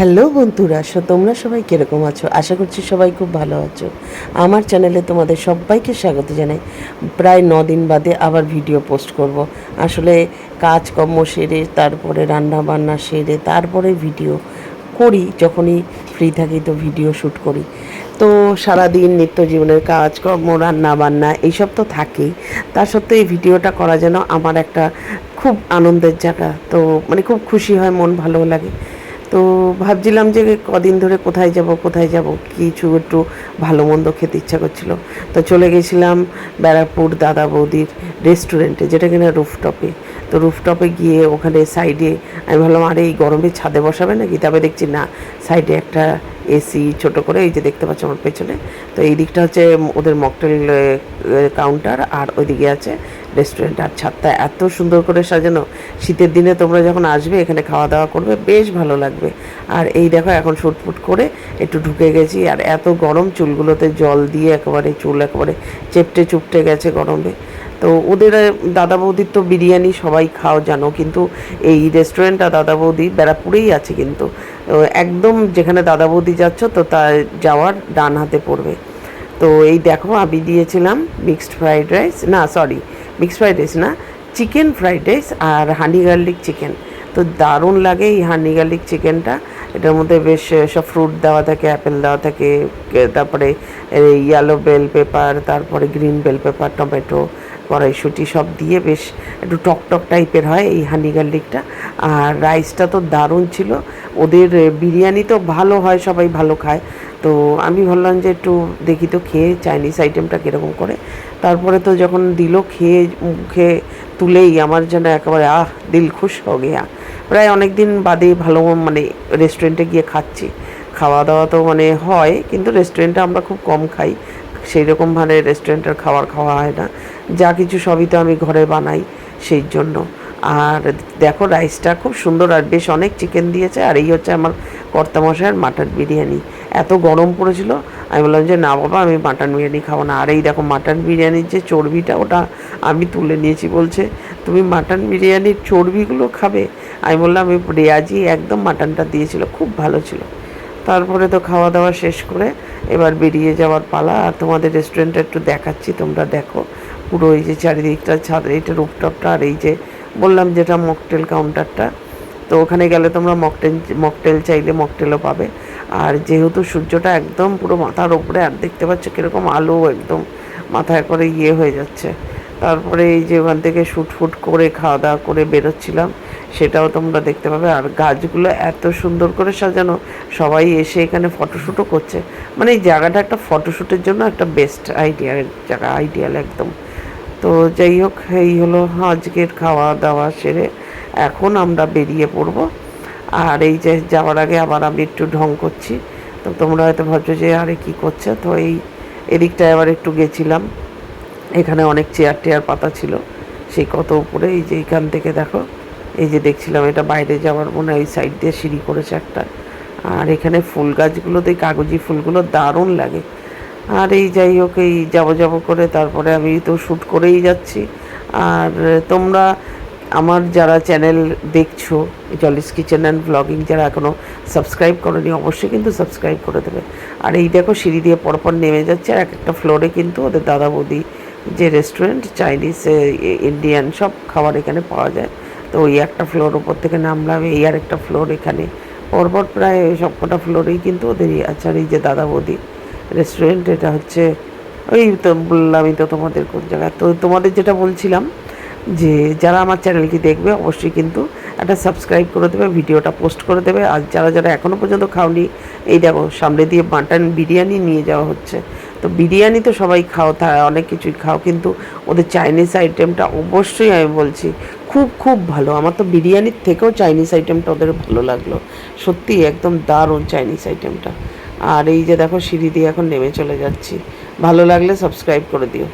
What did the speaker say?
Hello বন্ধুরা, so তোমরা সবাই কীরকম আছো? আশা করছি সবাই খুব ভালো আছো। আমার চ্যানেলে তোমাদের সবাইকে স্বাগত জানাই। প্রায় ন দিন বাদে আবার ভিডিও পোস্ট করব। আসলে কাজকর্ম সেরে, তারপরে রান্না বান্না সেরে, তারপরে ভিডিও করি, যখনই ফ্রি থাকি তো ভিডিও শ্যুট করি। তো সারাদিন নিত্য জীবনের কাজকর্ম রান্না বান্না এইসব তো থাকেই। তার সত্ত্বেও এই ভিডিওটা করা যেন আমার একটা খুব আনন্দের জায়গা। তো মানে খুব খুশি হয়, মন ভালো লাগে। তো ভাবছিলাম যে কদিন ধরে কোথায় যাব কোথায় যাব? কিছু একটু ভালো মন্দ খেতে ইচ্ছা করছিল। তো চলে গেছিলাম ব্যারাকপুর দাদা বৌদির রেস্টুরেন্টে যেটা কিনা রুফটপে তো রুফটপে গিয়ে ওখানে সাইডে আমি ভাবলাম, আরে, এই গরমে ছাদে বসাবে নাকি? তবে দেখছি, না সাইডে একটা এসি ছোট করে, এই যে দেখতে পাচ্ছ আমার পেছনে। তো এই দিকটা হচ্ছে ওদের মকটেল কাউন্টার আর ওইদিকে আছে রেস্টুরেন্ট আর ছাদটা এত সুন্দর করে সাজানো। শীতের দিনে তোমরা যখন আসবে, এখানে খাওয়া দাওয়া করবে, বেশ ভালো লাগবে। আর এই দেখো, এখন শুটফুট করে একটু ঢুকে গেছি আর এত গরম চুলগুলোতে জল দিয়ে একেবারে চুল একেবারে চেপটে চুপটে গেছে গরমে। তো ওদের দাদা বৌদির তো বিরিয়ানি সবাই খাও জানো, কিন্তু এই রেস্টুরেন্টটা দাদা বৌদি ব্যারাকপুরেই আছে কিন্তু। একদম যেখানে দাদা বৌদি যাচ্ছ, তো তা যাওয়ার ডান হাতে পড়বে। তো এই দেখো, আমি দিয়েছিলাম মিক্সড ফ্রাইড রাইস না সরি মিক্সড ফ্রাইড রাইস না চিকেন ফ্রাইড রাইস আর হানি গার্লিক চিকেন তো দারুণ লাগে এই হানি গার্লিক চিকেনটা এটার মধ্যে বেশ সব ফ্রুট দেওয়া থাকে অ্যাপেল দেওয়া থাকে তারপরে ইয়েলো বেল পেপার তারপরে গ্রিন বেল পেপার টমেটো কড়াইশুঁটি সব দিয়ে বেশ একটু টক টক টাইপের হয় এই হানি গার্লিকটা আর রাইসটা তো দারুণ ছিল। ওদের বিরিয়ানি তো ভালো হয়, সবাই ভালো খায়। তো আমি ভাবলাম যে একটু দেখি তো খেয়ে চাইনিজ আইটেমটা কীরকম করে। তারপরে তো যখন দিল, খেয়ে, মুখে তুলেই আমার যেন একেবারে, আহ, দিল খুশ হো গিয়া। প্রায় অনেক দিন বাদে ভালো মানে রেস্টুরেন্টে গিয়ে খাচ্ছি। খাওয়া দাওয়া তো মানে হয়, কিন্তু রেস্টুরেন্টে আমরা খুব কম খাই। সেই রকম মানে রেস্টুরেন্টের খাবার খাওয়া হয় না। যা কিছু সবই তো আমি ঘরে বানাই সেই জন্য। আর দেখো রাইসটা খুব সুন্দর আর বেশ অনেক চিকেন দিয়েছে। আর এই হচ্ছে আমার কর্তামশাইয়ের মাটন বিরিয়ানি। এত গরম পড়েছিল, আমি বললাম যে, না বাবা, আমি মাটন বিরিয়ানি খাব না। আর এই দেখো মাটন বিরিয়ানির যে চর্বিটা, ওটা আমি তুলে নিয়েছি বলছে, তুমি মাটন বিরিয়ানির চর্বিগুলো খাবে? আমি বললাম আমি রেয়াজি একদম মাটনটা দিয়েছিল, খুব ভালো ছিল। তারপরে তো খাওয়া দাওয়া শেষ করে এবার বেরিয়ে যাওয়ার পালা। আর তোমাদের রেস্টুরেন্টটা একটু দেখাচ্ছি, তোমরা দেখো। পুরো এই যে চারিদিকটা, ছাদ এইটা রুপটপটা আর এই যে বললাম যেটা মকটেল কাউন্টারটা তো ওখানে গেলে তোমরা মকটেল মকটেল চাইলে মকটেলও পাবে। আর যেহেতু সূর্যটা একদম পুরো মাথার ওপরে আর দেখতে পাচ্ছ কীরকম আলো একদম মাথায় করে ইয়ে হয়ে যাচ্ছে। তারপরে এই যে ওখান থেকে শুট ফুট করে খাওয়া দাওয়া করে বেরোচ্ছিলাম। সেটাও তোমরা দেখতে পাবে। আর গাছগুলো এত সুন্দর করে সাজানো, সবাই এসে এখানে ফটোশ্যুটও করছে। মানে এই জায়গাটা একটা ফটোশ্যুটের জন্য একটা বেস্ট আইডিয়া জায়গা আইডিয়াল একদম। তো যাই হোক, এই হলো আজকের খাওয়া দাওয়া সেরে। এখন আমরা বেরিয়ে পড়ব। আর এই যে যাওয়ার আগে আবার আমি একটু ঢং করছি। তো তোমরা হয়তো ভাবছ যে, আরে, কী করছে? তো এই এদিকটায় আবার একটু গেছিলাম। এখানে অনেক চেয়ার টেয়ার পাতা ছিল। সেই কত উপরে, এই যে এইখান থেকে দেখো। এই যে দেখছিলাম, এটা বাইরে যাওয়ার মনে হয় সাইড দিয়ে সিঁড়ি করেছে একটা। আর এখানে ফুল গাছগুলোতে কাগজি ফুলগুলো দারুণ লাগে। আর এই যাই হোক, এই যাব যাব করে তারপরে আমি তো শ্যুট করেই যাচ্ছি। আর তোমরা আমার যারা চ্যানেল দেখছ জলিস কিচেন অ্যান্ড ব্লগিং যারা এখনও সাবস্ক্রাইব করনি, অবশ্যই কিন্তু সাবস্ক্রাইব করে দেবে। আর এই দেখো, সিঁড়ি দিয়ে পরপর নেমে যাচ্ছে, আর এক একটা ফ্লোরে কিন্তু ওদের দাদা বৌদি যে রেস্টুরেন্ট চাইনিজ ইন্ডিয়ান সব খাবার এখানে পাওয়া যায়। তো ওই একটা ফ্লোর ওপর থেকে নামলাম, এই আর একটা ফ্লোর এখানে। পরপর প্রায় সবকটা ফ্লোরেই কিন্তু ওদেরই আর এই যে দাদা বৌদি রেস্টুরেন্ট এটা হচ্ছে ওই তো বললামই তো তোমাদের কোন জায়গায়। তো তোমাদের যেটা বলছিলাম যে যারা আমার চ্যানেলটি দেখবে, অবশ্যই কিন্তু একটা সাবস্ক্রাইব করে দেবে, ভিডিওটা পোস্ট করে দেবে। আর যারা যারা এখনও পর্যন্ত খাওনি, এই দেখো সামনে দিয়ে মাটন বিরিয়ানি নিয়ে যাওয়া হচ্ছে। তো বিরিয়ানি তো সবাই খাও, তা অনেক কিছুই খাও, কিন্তু ওদের চাইনিজ আইটেমটা অবশ্যই আমি বলছি খুব খুব ভালো। আমার তো বিরিয়ানির থেকেও চাইনিজ আইটেমটা ওদের ভালো লাগল। সত্যি একদম দারুণ চাইনিজ আইটেমটা আর এই যে দেখো সিঁড়ি দিয়ে এখন নেমে চলে যাচ্ছি। ভালো লাগলে সাবস্ক্রাইব করে দিও।